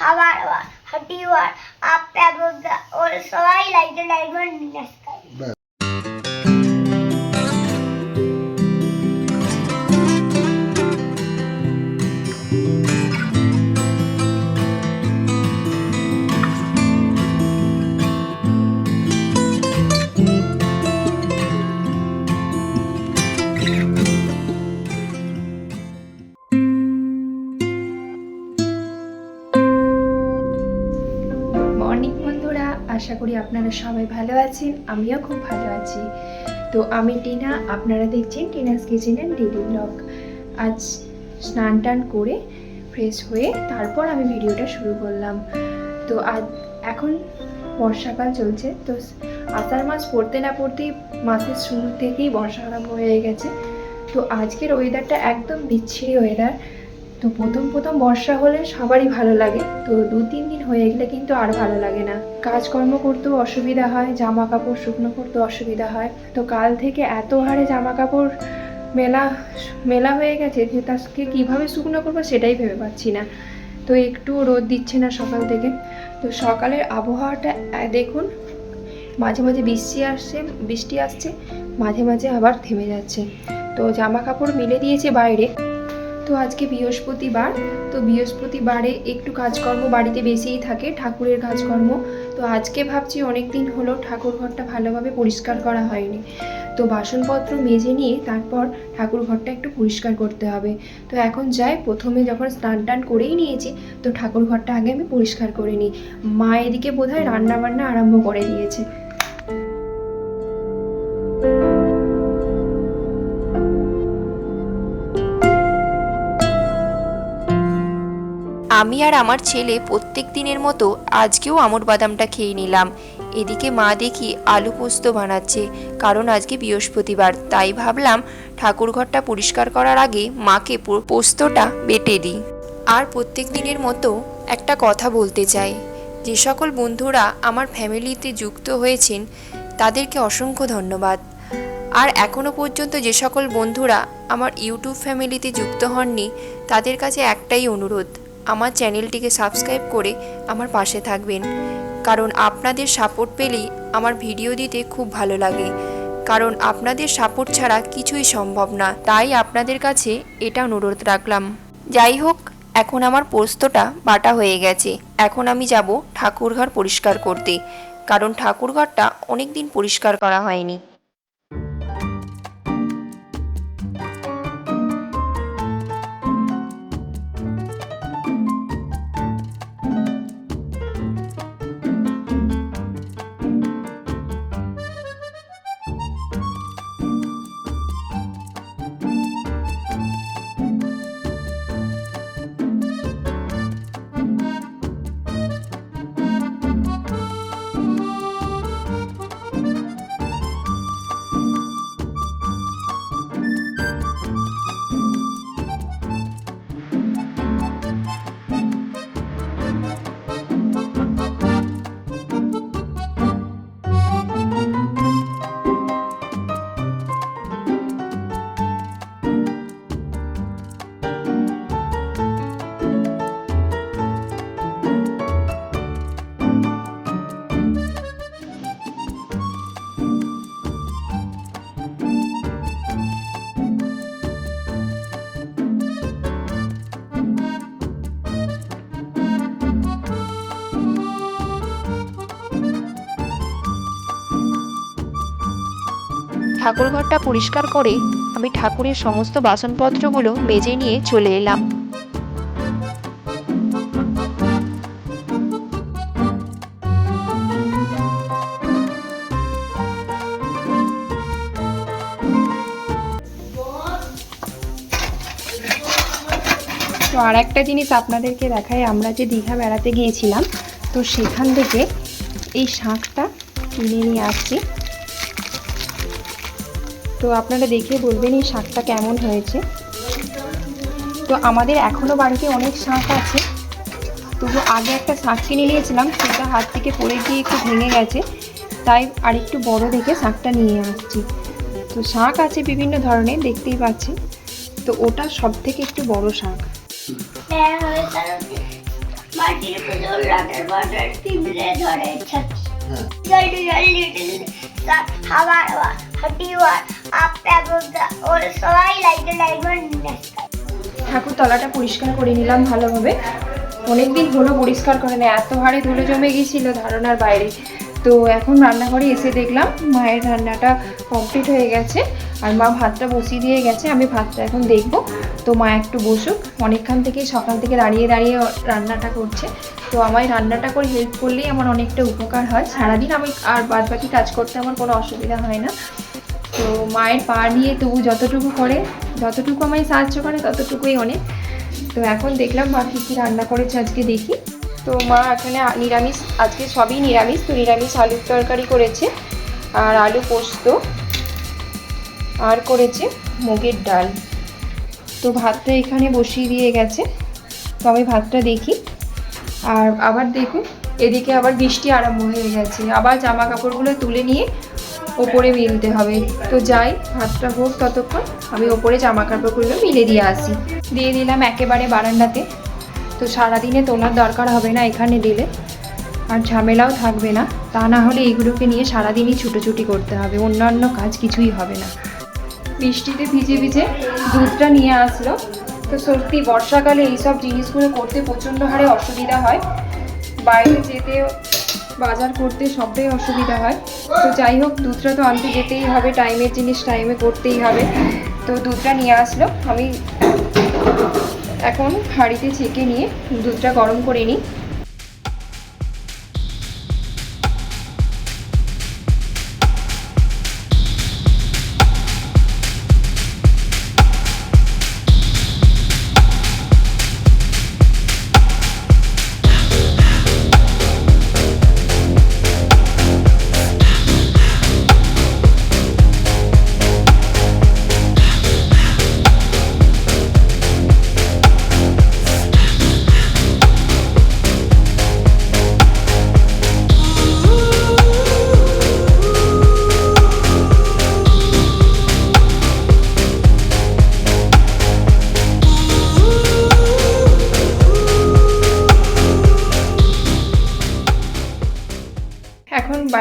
হাওয়ার হাটিওয়ার আপ এবং ওর সবাই লাইক লাইক নমস্কার আশা করি আপনারা সবাই ভালো আছেন, আমিও খুব ভালো আছি। তো আমি টিনা, আপনারা দেখছেন Tina's kitchen and daily blog. আজ স্নান টান করে ফ্রেশ হয়ে তারপর আমি ভিডিওটা শুরু করলাম। তো আজ এখন বর্ষাকাল চলছে, তো আষাঢ় মাস পড়তে না পড়তেই মাসের শুরু থেকেই বর্ষা আরম্ভ হয়ে গেছে। তো আজকের ওয়েদারটা একদম বিচ্ছিরি ওয়েদার তো প্রথম প্রথম বর্ষা হলে সবারই ভালো লাগে। তো দু তিন দিন হয়ে গেলে কিন্তু আর ভালো লাগে না। কাজকর্ম করতেও অসুবিধা হয় জামা কাপড় শুকনো করতেও অসুবিধা হয়। তো কাল থেকে এত হারে জামা কাপড় মেলা মেলা হয়ে গেছে যে তাকে কীভাবে শুকনো করব সেটাই ভেবে পাচ্ছি না। তো একটু রোদ দিচ্ছে না সকাল থেকে। তো সকালের আবহাওয়াটা দেখুন, মাঝে মাঝে বৃষ্টি আসছে বৃষ্টি আসছে, মাঝে মাঝে আবার থেমে যাচ্ছে। তো জামা কাপড় মেলে দিয়েছে বাইরে। তো আজকে বৃহস্পতিবার, তো বৃহস্পতিবারে একটু কাজকর্ম বাড়িতে বেশিই থাকে, ঠাকুরের কাজকর্ম। তো আজকে ভাবছি অনেক দিন হলো ঠাকুর ঘরটা ভালোভাবে পরিষ্কার করা হয়নি। তো বাসনপত্র মেজে নিয়ে তারপর ঠাকুর ঘরটা একটু পরিষ্কার করতে হবে। তো এখন যাই, প্রথমে যখন স্নান টান করেই নিয়েছি, তো ঠাকুর ঘরটা আগে আমি পরিষ্কার করে নিই। মা এদিকে বোধহয় রান্না বান্না আরম্ভ করে দিয়েছে। আমি আর আমার ছেলে প্রত্যেক দিনের মতো আজকেও আমর বাদামটা খেয়ে নিলাম। এদিকে মা দেখি আলু পোস্ত বানাচ্ছে, কারণ আজকে বৃহস্পতিবার। তাই ভাবলাম ঠাকুর ঘরটা পরিষ্কার করার আগে মাকে পোস্তটা বেটে দিই। আর প্রত্যেক দিনের মতো একটা কথা বলতে চাই। যে সকল বন্ধুরা আমার ফ্যামিলিতে যুক্ত হয়েছেন, তাদেরকে অসংখ্য ধন্যবাদ। আর এখনও পর্যন্ত যে সকল বন্ধুরা আমার ইউটিউব ফ্যামিলিতে যুক্ত হননি, তাদের কাছে একটাই অনুরোধ আমার চ্যানেলটিকে সাবস্ক্রাইব করে আমার পাশে থাকবেন। কারণ আপনাদের সাপোর্ট পেলেই আমার ভিডিও দিতে খুব ভালো লাগে। কারণ আপনাদের সাপোর্ট ছাড়া কিছুই সম্ভব না। তাই আপনাদের কাছে এটা অনুরোধ রাখলাম। যাই হোক, এখন আমার পোস্তটা বাটা হয়ে গেছে। এখন আমি যাব ঠাকুরঘর পরিষ্কার করতে। কারণ ঠাকুরঘরটা অনেক দিন পরিষ্কার করা হয়নি। ঠাকুরঘরটা পরিষ্কার করে আমি ঠাকুরের সমস্ত বাসনপত্রগুলো মেজে নিয়ে চলে এলাম। তো আর একটা জিনিস আপনাদেরকে দেখাই, আমরা যে দীঘা বেড়াতে গিয়েছিলাম, তো সেখান থেকে এই শাঁখটা কিনে নিয়ে আসছি। তো আপনারা দেখে বলবেন এই শাকটা কেমন হয়েছে। তো আমাদের এখনও বাড়িতে অনেক শাঁখ আছে। তবু আগে একটা শাঁখ কিনে নিয়েছিলাম সেটা হাত থেকে পড়ে গিয়ে একটু ভেঙে গেছে। তাই আরেকটু বড় দেখে শাঁখটা নিয়ে আসছি। তো শাঁখ আছে বিভিন্ন ধরনের দেখতেই পাচ্ছি। তো ওটা সব থেকে একটু বড় শাঁখ বাজার টিভিতে ধরে ঠাকুর তলাটা পরিষ্কার করে নিলাম ভালোভাবে। অনেক দিন হলো পরিষ্কার করে না এত হাড়ে ধুলো জমে গিয়েছিল ধারণার বাইরে। তো এখন রান্নাঘরে এসে দেখলাম মায়ের রান্নাটা কমপ্লিট হয়ে গেছে আর মা ভাতটা বসিয়ে দিয়ে গেছে, আমি ভাতটা এখন দেখব। তো মা একটু বসুক, অনেকক্ষণ থেকে সকাল থেকে দাঁড়িয়ে দাঁড়িয়ে রান্নাটা করছে। তো আমায় রান্নাটা করে হেল্প করলেই আমার অনেকটা উপকার হয়। সারাদিন আমি আর বাদ বাকি কাজ করতে আমার কোনো অসুবিধা হয় না। তো মায়ের পা নিয়ে তবু যতটুকু করে, যতটুকু আমায় সাহায্য করে, ততটুকুই অনেক তো এখন দেখলাম মা কী কী রান্না করেছে আজকে দেখি। তো মা এখানে নিরামিষ, আজকে সবই নিরামিষ। তো নিরামিষ আলুর তরকারি করেছে আর আলু পোস্ত আর করেছে মুগের ডাল। তো ভাতটা এখানে বসিয়ে দিয়ে গেছে। তো আমি ভাতটা দেখি। আর আবার দেখুন, এদিকে আবার বৃষ্টি আরম্ভ হয়ে গেছে। আবার জামা কাপড়গুলো তুলে নিয়ে ওপরে মিলতে হবে। তো যাই, ভাতটা হোক ততক্ষণ আমি ওপরে জামা কাপড়গুলো মিলে দিয়ে আসি। দিয়ে দিলাম একেবারে বারান্দাতে। তো সারাদিনে তোলার দরকার হবে না এখানে দিলে। আর ঝামেলাও থাকবে না। তা না হলে এইগুলোকে নিয়ে সারাদিনই ছুটোছুটি করতে হবে। অন্যান্য কাজ কিছুই হবে না। বৃষ্টিতে ভিজে ভিজে দুধটা নিয়ে আসলো। তো সত্যি বর্ষাকালে এইসব জিনিসগুলো করতে প্রচণ্ড হারে অসুবিধা হয়। বাইরে যেতে বাজার করতে সবটাই অসুবিধা হয়। তো যাই হোক, দুধটা তো আনতে যেতেই হবে, টাইমের জিনিস টাইমে করতেই হবে। তো দুধটা নিয়ে আসলো। আমি এখন হাঁড়িতে ছেঁকে নিয়ে দুধটা গরম করে নিই।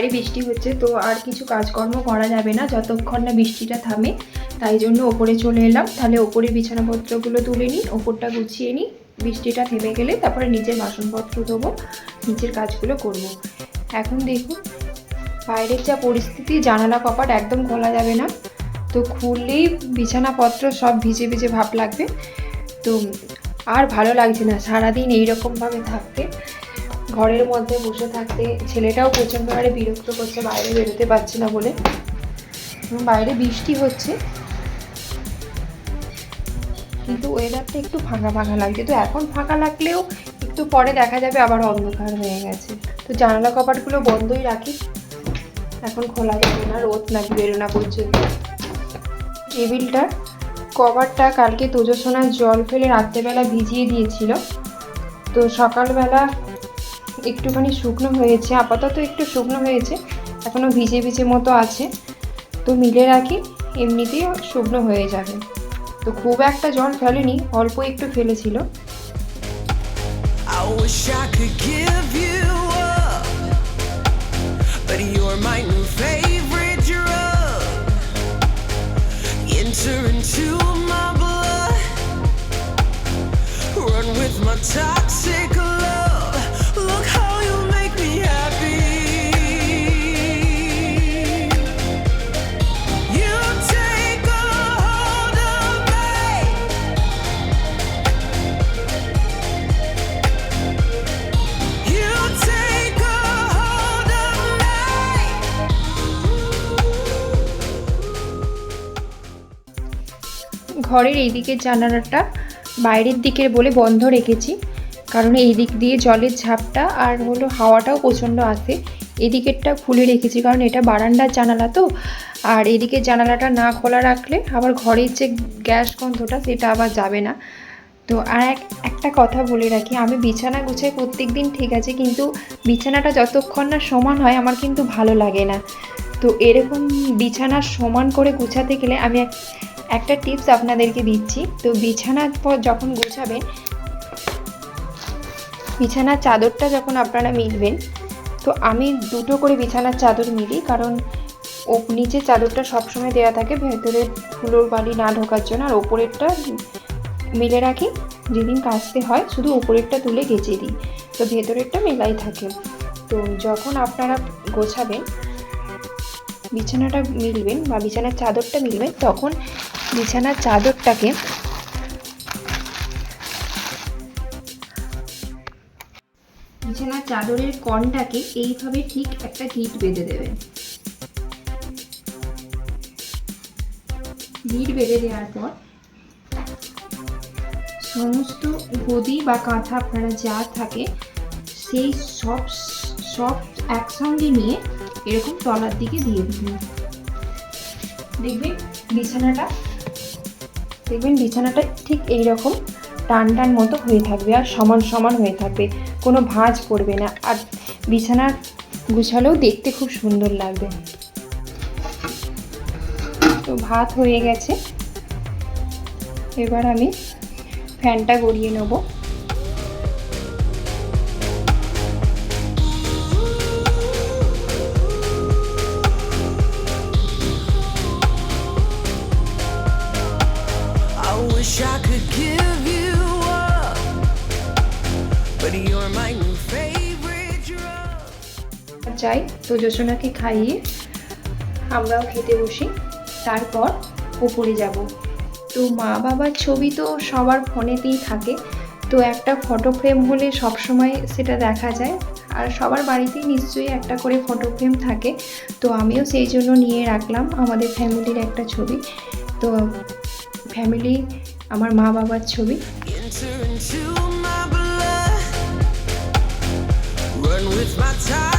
বাইরে বৃষ্টি হচ্ছে, তো আর কিছু কাজকর্ম করা যাবে না, যতক্ষণ না বৃষ্টিটা থামে। তাই জন্য ওপরে চলে এলাম। তাহলে ওপরে বিছানাপত্রগুলো তুলে নিই, ওপরটা গুছিয়ে নিই। বৃষ্টিটা থেমে গেলে তারপরে নিজের বাসনপত্র দেবো নিজের কাজগুলো করব। এখন দেখুন, বাইরের যা পরিস্থিতি, জানালা কপাট একদম খোলা যাবে না। তো খুললেই বিছানাপত্র সব ভিজে ভিজে ভাব লাগবে। তো আর ভালো লাগছে না, সারাদিন এইরকমভাবে থাকতে। ঘরের মধ্যে বসে থাকতে ছেলেটাও প্রচণ্ড হারে বিরক্ত করছে, বাইরে বেরোতে পারছে না বলে। বাইরে বৃষ্টি হচ্ছে। কিন্তু ওয়েদারটা একটু ফাঁকা ফাঁকা লাগছে। তো এখন ফাঁকা লাগলেও একটু পরে দেখা যাবে আবার অন্ধকার হয়ে গেছে। তো জানালা কপাটগুলো বন্ধই রাখি। এখন খোলা যাবে না, রোদ নাকি বেরোনা পর্যন্ত। টেবিলটার কভারটা কালকে তোজসোনার জল ফেলে রাত্রেবেলা ভিজিয়ে দিয়েছিল। তো সকালবেলা একটুখানি শুকনো হয়েছে, আপাতত একটু শুকনো হয়েছে এখনও ভিজে ভিজে মতো আছে। তো মিলে রাখি, এমনিতেই শুকনো হয়ে যাবে। তো খুব একটা জল ফেলেনি, অল্প একটু ফেলেছিল। Toxic ঘরের এই দিকের জানালাটা বাইরের দিকের বলে বন্ধ রেখেছি। কারণ এই দিক দিয়ে জলের ঝাপটা আর হলো হাওয়াটাও প্রচণ্ড আসে এদিকেরটা খুলে রেখেছি কারণ এটা বারান্দার জানালা তো। আর এদিকে জানালাটা না খোলা রাখলে আবার ঘরের যে গ্যাস গন্ধটা সেটা আবার যাবে না। তো আর এক, একটা কথা বলে রাখি, আমি বিছানা গুছাই প্রত্যেক দিন ঠিক আছে, কিন্তু বিছানাটা যতক্ষণ না সমান হয় আমার কিন্তু ভালো লাগে না। তো এরকম বিছানা সমান করে গুছাতে গেলে আমি এক একটা টিপস আপনাদেরকে দিচ্ছি। তো বিছানার পর যখন গোছাবেন, বিছানার চাদরটা যখন আপনারা মিলবেন, তো আমি দুটো করে বিছানার চাদর মিলি, কারণ ও নিচে চাদরটা সবসময় দেওয়া থাকে, ভেতরে ধুলোর বালি না ঢোকার জন্য, আর ওপরেরটা মিলে রাখি, যেদিন কাচতে হয়, শুধু ওপরেরটা তুলে গেঁচে দিই। তো ভেতরেরটা মেলাই থাকে। তো যখন আপনারা গোছাবেন, বিছানাটা মিলবেন বা বিছানার চাদরটা মিলবেন, তখন বিছানার চাদরটাকে বিছানার চাদরের কনটাকে এইভাবে ঠিক একটা গিট বেঁধে দেবে। গিট বেঁধে দেওয়ার পর সমস্ত গদি বা কাঁথা আপনারা যা থাকে সেই সব সব একসঙ্গে নিয়ে এরকম তলার দিকে দিয়ে দিবেন দেখবেন বিছানাটা দেখবেন বিছানাটা ঠিক এই রকম টান টান মতো হয়ে থাকবে আর সমান সমান হয়ে থাকবে। কোনো ভাঁজ পড়বে না। আর বিছানা গুছালেও দেখতে খুব সুন্দর লাগবে। তো ভাত হয়ে গেছে। এবার আমি ফ্যানটা গড়িয়ে নেব। যোজনাকে খাইয়ে আমরাও খেতে বসি। তারপর উপরে যাব। তো মা বাবার ছবি তো সবার ফোনেতেই থাকে। তো একটা ফটো ফ্রেম হলে সব সময় সেটা দেখা যায়। আর সবার বাড়িতেই নিশ্চয়ই একটা করে ফটো ফ্রেম থাকে। তো আমিও সেই জন্য নিয়ে রাখলাম আমাদের ফ্যামিলির একটা ছবি। তো ফ্যামিলি আমার মা বাবার ছবি। With my toxic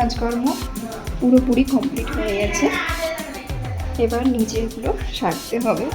কাজকর্ম পুরোপুরি কমপ্লিট হয়ে গেছে। এবার নিচেরগুলো সারতে হবে.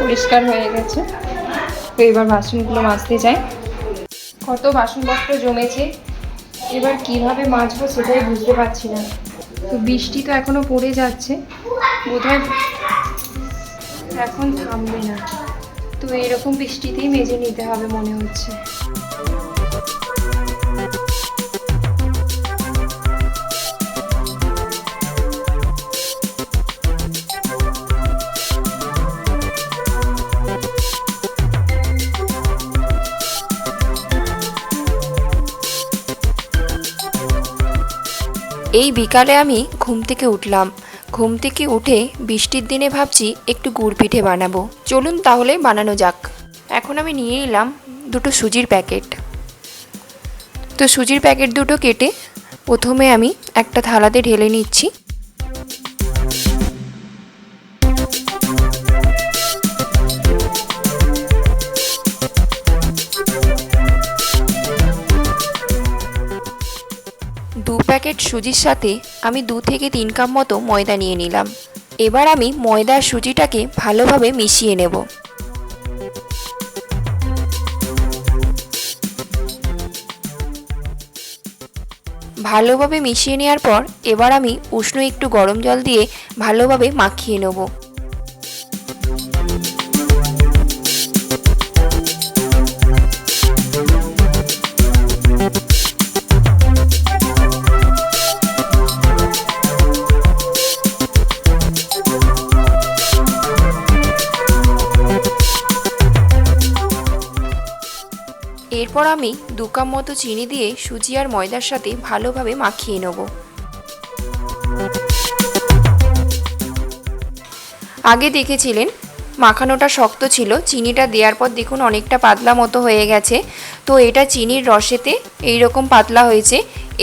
পরিষ্কার হয়ে গেছে। তো এবার বাসনগুলো মাজতে যাই। কত বাসনপত্র জমেছে এবার কীভাবে মাছবো সেটাই বুঝতে পারছি না। তো বৃষ্টি তো এখনও পড়ে যাচ্ছে। বোধহয় এখন থামবে না। তো এরকম বৃষ্টিতেই মেজে নিতে হবে মনে হচ্ছে। এই বিকালে আমি ঘুম থেকে উঠলাম। ঘুম থেকে উঠে বৃষ্টির দিনে ভাবছি একটু গুড় পিঠে বানাবো। চলুন তাহলে বানানো যাক। এখন আমি নিয়ে এলাম দুটো সুজির প্যাকেট। তো সুজির প্যাকেট দুটো কেটে প্রথমে আমি একটা থালাতে ঢেলে নিচ্ছি। প্যাকেট সুজির সাথে আমি দু থেকে তিন কাপ মতো ময়দা নিয়ে নিলাম। এবার আমি ময়দা সুজিটাকে ভালোভাবে মিশিয়ে নেব। ভালোভাবে মিশিয়ে নেওয়ার পর এবার আমি উষ্ণ একটু গরম জল দিয়ে ভালোভাবে মাখিয়ে নেব। আমি দু কাপ মতো চিনি দিয়ে সুজি আর ময়দার সাথে ভালোভাবে মাখিয়ে নেব। আগে দেখেছিলেন, মাখানোটা শক্ত ছিল, চিনিটা দেওয়ার পর দেখুন অনেকটা পাতলা মতো হয়ে গেছে। তো এটা চিনির রসেতে এই রকম পাতলা হয়েছে।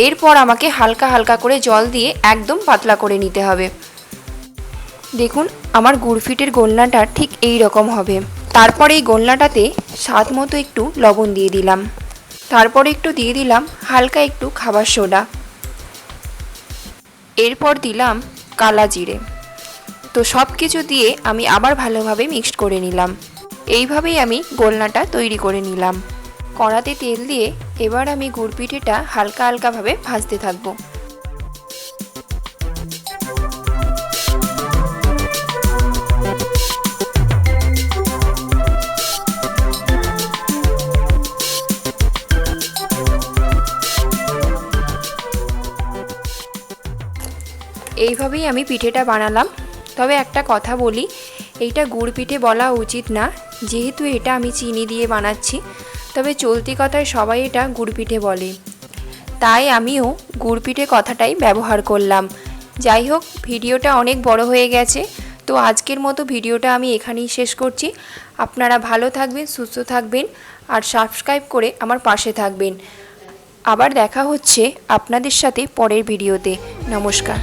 এরপর আমাকে হালকা হালকা করে জল দিয়ে একদম পাতলা করে নিতে হবে। দেখুন, আমার গুড়ফিটের গোলনাটা ঠিক এই রকম হবে। তারপরে এই গোলনাটাতে স্বাদ মতো একটু লবণ দিয়ে দিলাম। তারপরে একটু দিয়ে দিলাম হালকা একটু খাবার সোডা। এরপর দিলাম কালা জিরে। তো সব কিছু দিয়ে আমি আবার ভালোভাবে মিক্সড করে নিলাম। এইভাবেই আমি গোলনাটা তৈরি করে নিলাম। কড়াতে তেল দিয়ে এবার আমি গুড় পিঠেটা হালকা হালকাভাবে ভাজতে থাকব। এইভাবেই আমি পিঠেটা বানালাম। তবে একটা কথা বলি, এইটা গুড় পিঠে বলা উচিত না। যেহেতু এটা আমি চিনি দিয়ে বানাচ্ছি, তবে চলতি কথায় সবাই এটা গুড় পিঠে বলে। তাই আমিও গুড় পিঠে কথাটাই ব্যবহার করলাম। যাই হোক, ভিডিওটা অনেক বড় হয়ে গেছে, তো আজকের মতো ভিডিওটা আমি এখানেই শেষ করছি। আপনারা ভালো থাকবেন, সুস্থ থাকবেন, আর সাবস্ক্রাইব করে আমার পাশে থাকবেন। আবার দেখা হচ্ছে আপনাদের সাথে পরের ভিডিওতে। নমস্কার।